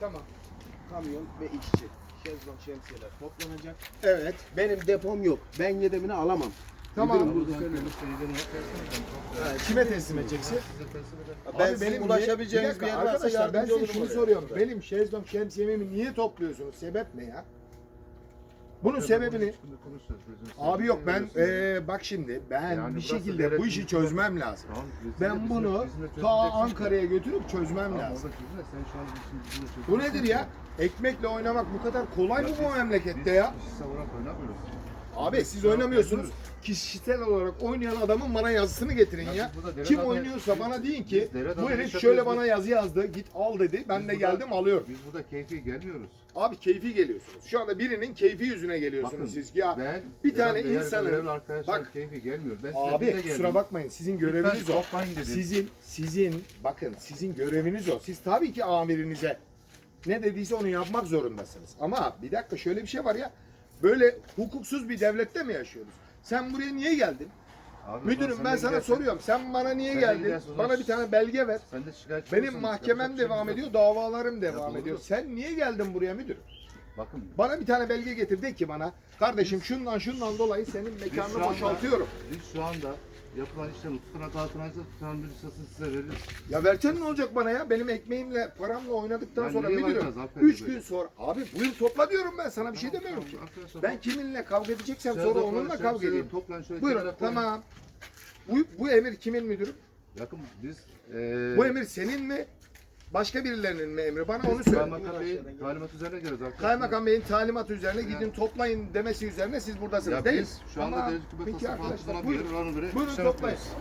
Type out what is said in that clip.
Tamam. Kamyon ve işçi. Şezlong şemsiyeler toplanacak. Evet. Benim depom yok. Ben yedemini alamam. Tamam. Ha, Kime teslim edeceksin? Ben Abi benim ulaşabileceğiniz bir bir yer varsa arkadaşlar, ben size şunu soruyorum. Benim şezlong şemsiyemi niye topluyorsunuz? Sebep ne ya? Bunun sebebini Abi yok ben eee, bak şimdi ben Yani bir burası şekilde bu işi çözmem lazım. Tamam, biz Ben bunu de ta. Ankara'ya götürüp çözmem Tamam, lazım. orada çözülür. Sen şu an bizim- bizim de Bu nedir ya? Ekmekle oynamak bu kadar kolay mı bu biz- memlekette biz ya? savunarak oynamıyoruz. Abi siz oynamıyorsunuz. Kişisel olarak oynayan adamın bana yazısını getirin Ya Kim oynuyorsa bana deyin ki bu herif şöyle bana yazı yazdı. Git al dedi. Ben de geldim alıyorum. Biz burada keyfi gelmiyoruz. Abi keyfi geliyorsunuz. Şu anda birinin keyfi yüzüne geliyorsunuz Bakın, siz. Ya Ben bir tane değerli insanın- Bak- keyfi gelmiyor. Ben size abi kusura geldim. bakmayın. Sizin Lütfen göreviniz o. dedim. Sizin sizin bakın sizin göreviniz o. Siz tabii ki amirinize ne dediyse onu yapmak zorundasınız. Ama bir dakika şöyle bir şey var ya. Böyle hukuksuz bir devlette mi yaşıyoruz? Sen buraya niye geldin? Abi, Müdürüm ben sana gidersin. soruyorum. Sen bana niye Sen geldin? gidersin, o Bana bir tane belge ver. Sen de şikayetçi Benim mahkemem şey devam yok. ediyor, davalarım devam doğru. ediyor. Sen niye geldin buraya müdürüm? Bakın Bana bir tane belge getir de ki bana kardeşim şundan şundan dolayı senin mekanını şu anda- boşaltıyorum. Biz şu anda yapılan işlemi tutana dağıtınca tutan bir listesini size veririz. Ya versene ne olacak bana ya? Benim ekmeğimle, paramla oynadıktan Ya sonra nereye müdürüm. varacağız Alper 3 Bey? gün sonra. Abi buyur topla diyorum ben sana bir şey Tamam, demiyorum ki. tamam, arkadaşlar, Ben kiminle kavga edeceksem Sen sonra toplan, onunla sen kavga edeyim. Toplan şöyle Buyurun kenara koyun. tamam. Bu, bu emir kimin müdürüm? Yakın biz eee Bu emir senin mi? Başka birilerinin mi emri? Bana onu söyle. Kaymakam Bey'in talimat üzerine geliyoruz arkadaşlar. Kaymakam Bey'in talimatı üzerine gidin toplayın demesi üzerine siz buradasınız Ya değil. biz şu anda Tamam. devlet hükümet Peki tasarrufu arkadaşlar altına buyurun. bir göre Buyurun işlem toplayın. yapıyoruz.